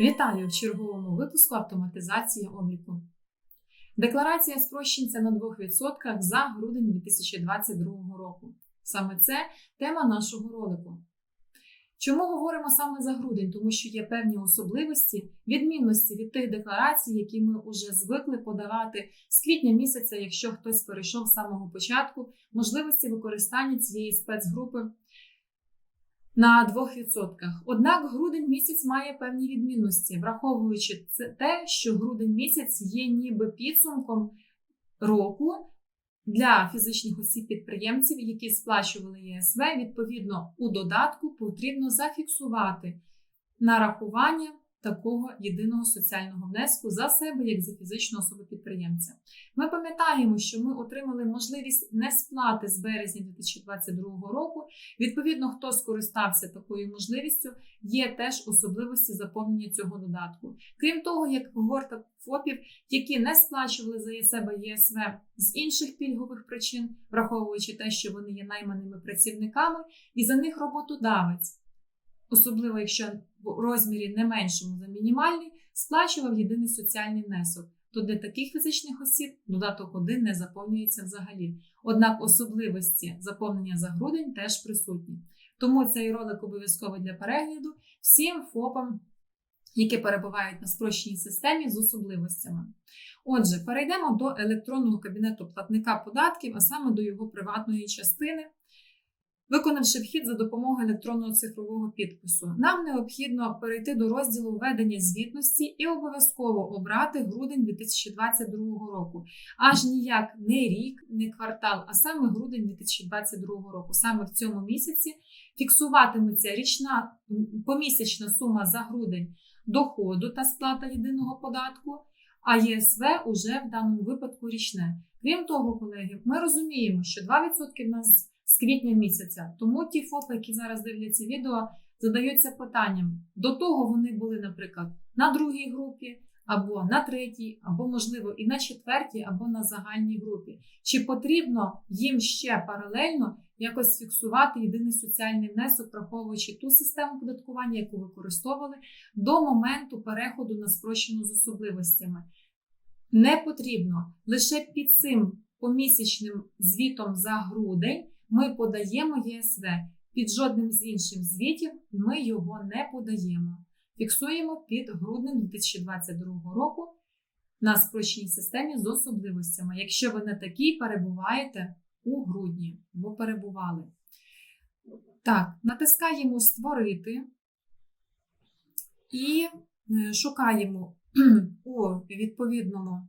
Вітаю в черговому випуску автоматизації обліку. Декларація спрощенця на 2% за грудень 2022 року. Саме це тема нашого ролику. Чому говоримо саме за грудень? Тому що є певні особливості, відмінності від тих декларацій, які ми вже звикли подавати з квітня місяця, якщо хтось перейшов з самого початку, можливості використання цієї спецгрупи на 2%. Однак грудень місяць має певні відмінності, враховуючи це те, що грудень місяць є ніби підсумком року для фізичних осіб-підприємців, які сплачували ЄСВ. Відповідно, у додатку потрібно зафіксувати нарахування такого єдиного соціального внеску за себе як за фізичну особу підприємця. Ми пам'ятаємо, що ми отримали можливість несплати з березня 2022 року. Відповідно, хто скористався такою можливістю, є теж особливості заповнення цього додатку. Крім того, як когорта ФОПів, які не сплачували за себе ЄСВ з інших пільгових причин, враховуючи те, що вони є найманими працівниками, і за них роботодавець особливо якщо в розмірі не меншому за мінімальний, сплачував єдиний соціальний внесок. То для таких фізичних осіб додаток 1 не заповнюється взагалі. Однак особливості заповнення за грудень теж присутні. Тому цей ролик обов'язково для перегляду всім ФОПам, які перебувають на спрощеній системі з особливостями. Отже, перейдемо до електронного кабінету платника податків, а саме до його приватної частини виконавши вхід за допомогою електронного цифрового підпису. Нам необхідно перейти до розділу введення звітності і обов'язково обрати грудень 2022 року. Аж ніяк не рік, не квартал, а саме грудень 2022 року. Саме в цьому місяці фіксуватиметься річна помісячна сума за грудень доходу та сплата єдиного податку. А ЄСВ уже в даному випадку річне. Крім того, колеги, ми розуміємо, що 2% в нас з квітня місяця. Тому ті ФОПи, які зараз дивляться відео, задаються питанням: до того вони були, наприклад, на другій групі, або на третій, або, можливо, і на четвертій, або на загальній групі. Чи потрібно їм ще паралельно якось фіксувати єдиний соціальний внесок, враховуючи ту систему податкування, яку використовували до моменту переходу на спрощену з особливостями? Не потрібно лише під цим помісячним звітом за грудень ми подаємо ЄСВ. Під жодним з інших звітів ми його не подаємо. Фіксуємо під груднем 2022 року на спрощеній системі з особливостями. Якщо ви не такі, перебуваєте у грудні, бо перебували. Так, натискаємо Створити і е, шукаємо у відповідному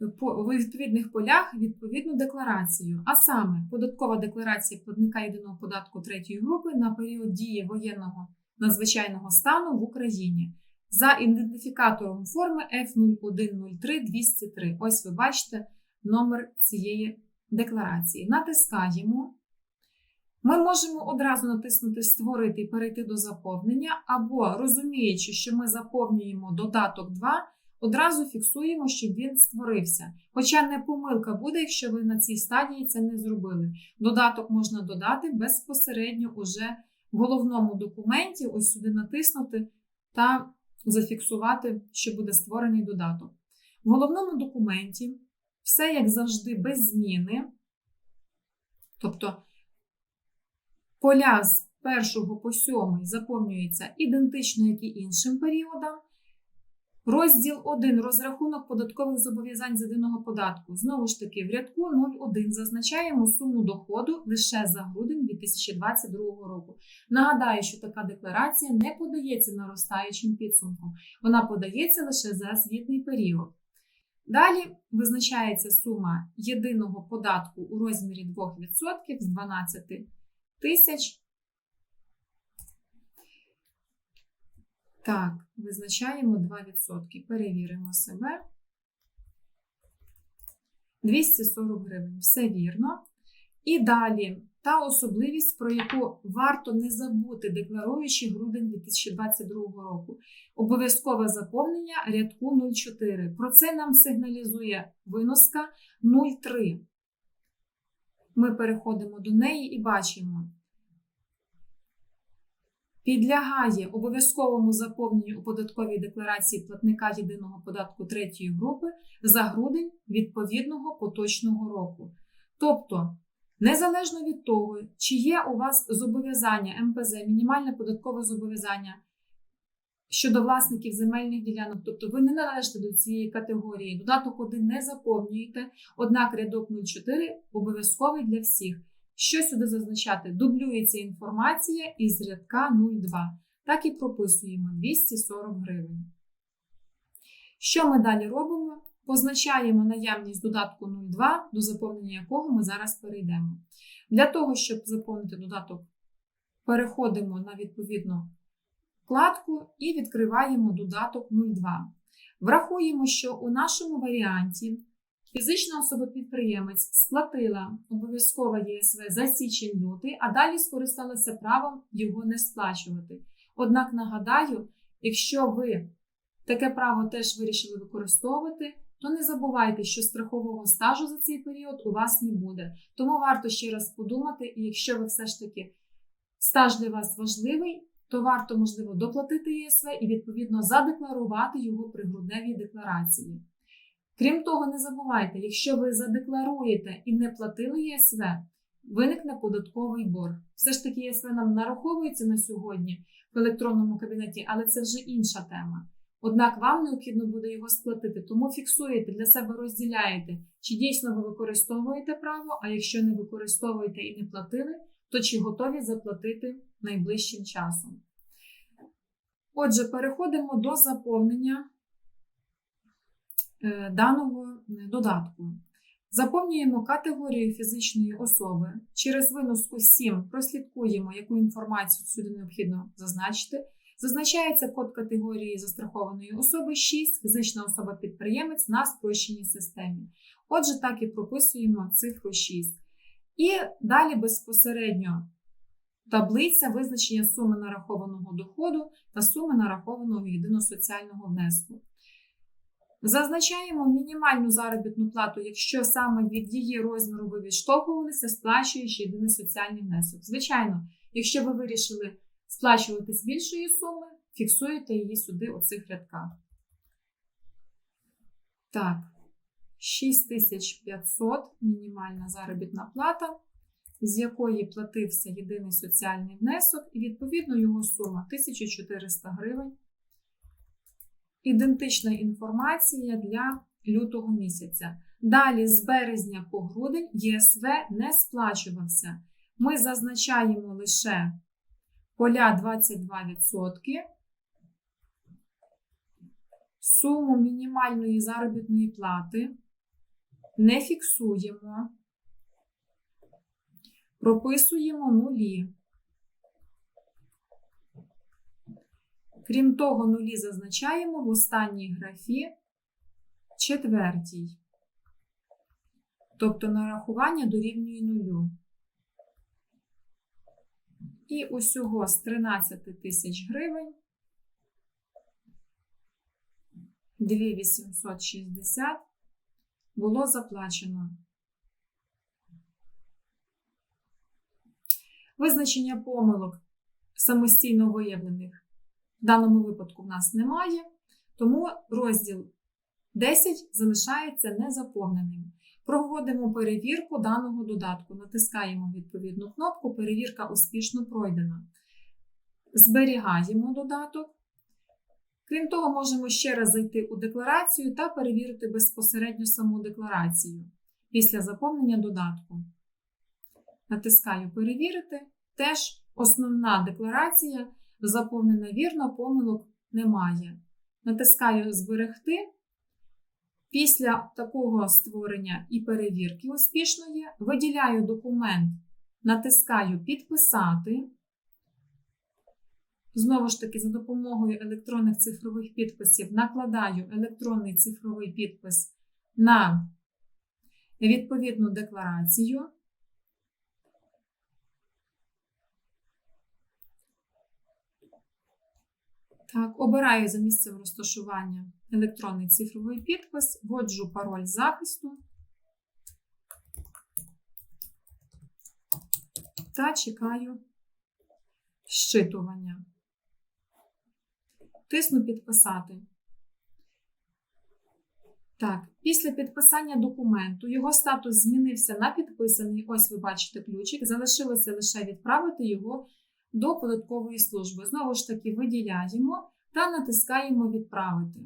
в відповідних полях відповідну декларацію, а саме податкова декларація платника єдиного податку третьої групи на період дії воєнного надзвичайного стану в Україні за ідентифікатором форми F0103203. Ось ви бачите номер цієї декларації. Натискаємо. Ми можемо одразу натиснути Створити і перейти до заповнення, або розуміючи, що ми заповнюємо додаток 2 одразу фіксуємо, щоб він створився. Хоча не помилка буде, якщо ви на цій стадії це не зробили. Додаток можна додати безпосередньо уже в головному документі, ось сюди натиснути та зафіксувати, що буде створений додаток. В головному документі все, як завжди, без зміни. Тобто поля з 1 по 7 заповнюється ідентично, як і іншим періодам. Розділ 1. Розрахунок податкових зобов'язань з єдиного податку. Знову ж таки, в рядку 0,1 зазначаємо суму доходу лише за грудень 2022 року. Нагадаю, що така декларація не подається наростаючим підсумком, вона подається лише за звітний період. Далі визначається сума єдиного податку у розмірі 2% з 12 тисяч Так, визначаємо 2%. Перевіримо себе. 240 гривень. Все вірно. І далі та особливість, про яку варто не забути, декларуючи грудень 2022 року. Обов'язкове заповнення рядку 04. Про це нам сигналізує виноска 03. Ми переходимо до неї і бачимо. Підлягає обов'язковому заповненню у податковій декларації платника єдиного податку третьої групи за грудень відповідного поточного року. Тобто, незалежно від того, чи є у вас зобов'язання МПЗ, мінімальне податкове зобов'язання щодо власників земельних ділянок, тобто ви не належите до цієї категорії, додаток 1 не заповнюєте, однак рядок 04 обов'язковий для всіх. Що сюди зазначати? Дублюється інформація із рядка 02. Так і прописуємо 240 гривень. Що ми далі робимо? Позначаємо наявність додатку 02, до заповнення якого ми зараз перейдемо. Для того, щоб заповнити додаток, переходимо на відповідну вкладку і відкриваємо додаток 02. Врахуємо, що у нашому варіанті Фізична особа-підприємець сплатила обов'язкове ЄСВ за січень-лютий, а далі скористалася правом його не сплачувати. Однак нагадаю, якщо ви таке право теж вирішили використовувати, то не забувайте, що страхового стажу за цей період у вас не буде. Тому варто ще раз подумати, і якщо ви все ж таки стаж для вас важливий, то варто, можливо, доплатити ЄСВ і відповідно задекларувати його при грудневій декларації. Крім того, не забувайте, якщо ви задекларуєте і не платили ЄСВ, виникне податковий борг. Все ж таки, ЄСВ нам нараховується на сьогодні в електронному кабінеті, але це вже інша тема. Однак вам необхідно буде його сплатити, тому фіксуєте для себе, розділяєте, чи дійсно ви використовуєте право, а якщо не використовуєте і не платили, то чи готові заплатити найближчим часом. Отже, переходимо до заповнення даного додатку. Заповнюємо категорію фізичної особи. Через виноску 7 прослідкуємо, яку інформацію сюди необхідно зазначити. Зазначається код категорії застрахованої особи 6, фізична особа-підприємець на спрощеній системі. Отже, так і прописуємо цифру 6. І далі безпосередньо таблиця визначення суми нарахованого доходу та суми нарахованого єдиного соціального внеску. Зазначаємо мінімальну заробітну плату, якщо саме від її розміру ви відштовхувалися, сплачуючи єдиний соціальний внесок. Звичайно, якщо ви вирішили сплачувати з більшої суми, фіксуєте її сюди у цих рядках. Так, 6500 мінімальна заробітна плата, з якої платився єдиний соціальний внесок, і відповідно його сума 1400 гривень ідентична інформація для лютого місяця. Далі, з березня по грудень, ЄСВ не сплачувався. Ми зазначаємо лише поля 22%, суму мінімальної заробітної плати не фіксуємо, прописуємо нулі. Крім того, нулі зазначаємо в останній графі четвертій. Тобто нарахування дорівнює нулю. І усього з 13 тисяч гривень 2860 було заплачено. Визначення помилок самостійно виявлених в даному випадку в нас немає, тому розділ 10 залишається незаповненим. Проводимо перевірку даного додатку, натискаємо відповідну кнопку Перевірка успішно пройдена. Зберігаємо додаток. Крім того, можемо ще раз зайти у декларацію та перевірити безпосередньо саму декларацію після заповнення додатку. Натискаю Перевірити. Теж основна декларація заповнена вірно, помилок немає. Натискаю Зберегти. Після такого створення і перевірки успішної виділяю документ, натискаю Підписати. Знову ж таки, за допомогою електронних цифрових підписів накладаю електронний цифровий підпис на відповідну декларацію. Так, Обираю за місцем розташування електронний цифровий підпис, вводжу пароль захисту. та чекаю щитування. Тисну підписати. Так, після підписання документу його статус змінився на підписаний. Ось ви бачите ключик. Залишилося лише відправити його до податкової служби. Знову ж таки, виділяємо та натискаємо Відправити.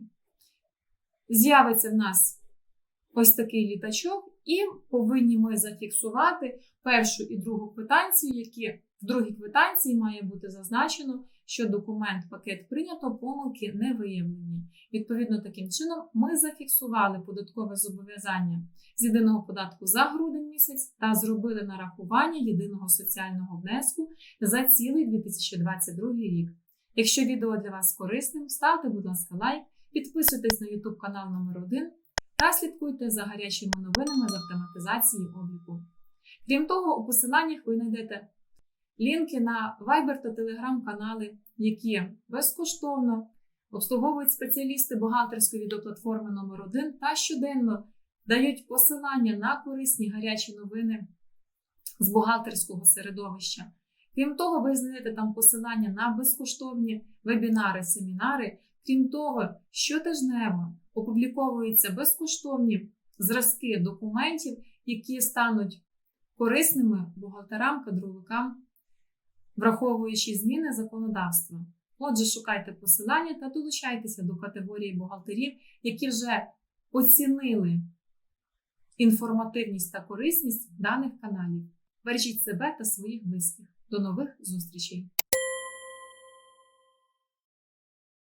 З'явиться в нас ось такий літачок, і повинні ми зафіксувати першу і другу квитанцію, які в другій квитанції має бути зазначено, що документ пакет прийнято, помилки не виявлені. Відповідно, таким чином ми зафіксували податкове зобов'язання з єдиного податку за грудень місяць та зробили нарахування єдиного соціального внеску за цілий 2022 рік. Якщо відео для вас корисним, ставте, будь ласка, лайк, підписуйтесь на YouTube канал номер 1 та слідкуйте за гарячими новинами з автоматизації обліку. Крім того, у посиланнях ви знайдете лінки на Viber та Telegram канали, які безкоштовно обслуговують спеціалісти бухгалтерської відеоплатформи номер 1 та щоденно дають посилання на корисні гарячі новини з бухгалтерського середовища. Крім того, ви знайдете там посилання на безкоштовні вебінари, семінари. Крім того, щотижнево опубліковуються безкоштовні зразки документів, які стануть корисними бухгалтерам, кадровикам, враховуючи зміни законодавства. Отже, шукайте посилання та долучайтеся до категорії бухгалтерів, які вже оцінили інформативність та корисність даних каналів. Бережіть себе та своїх близьких. До нових зустрічей!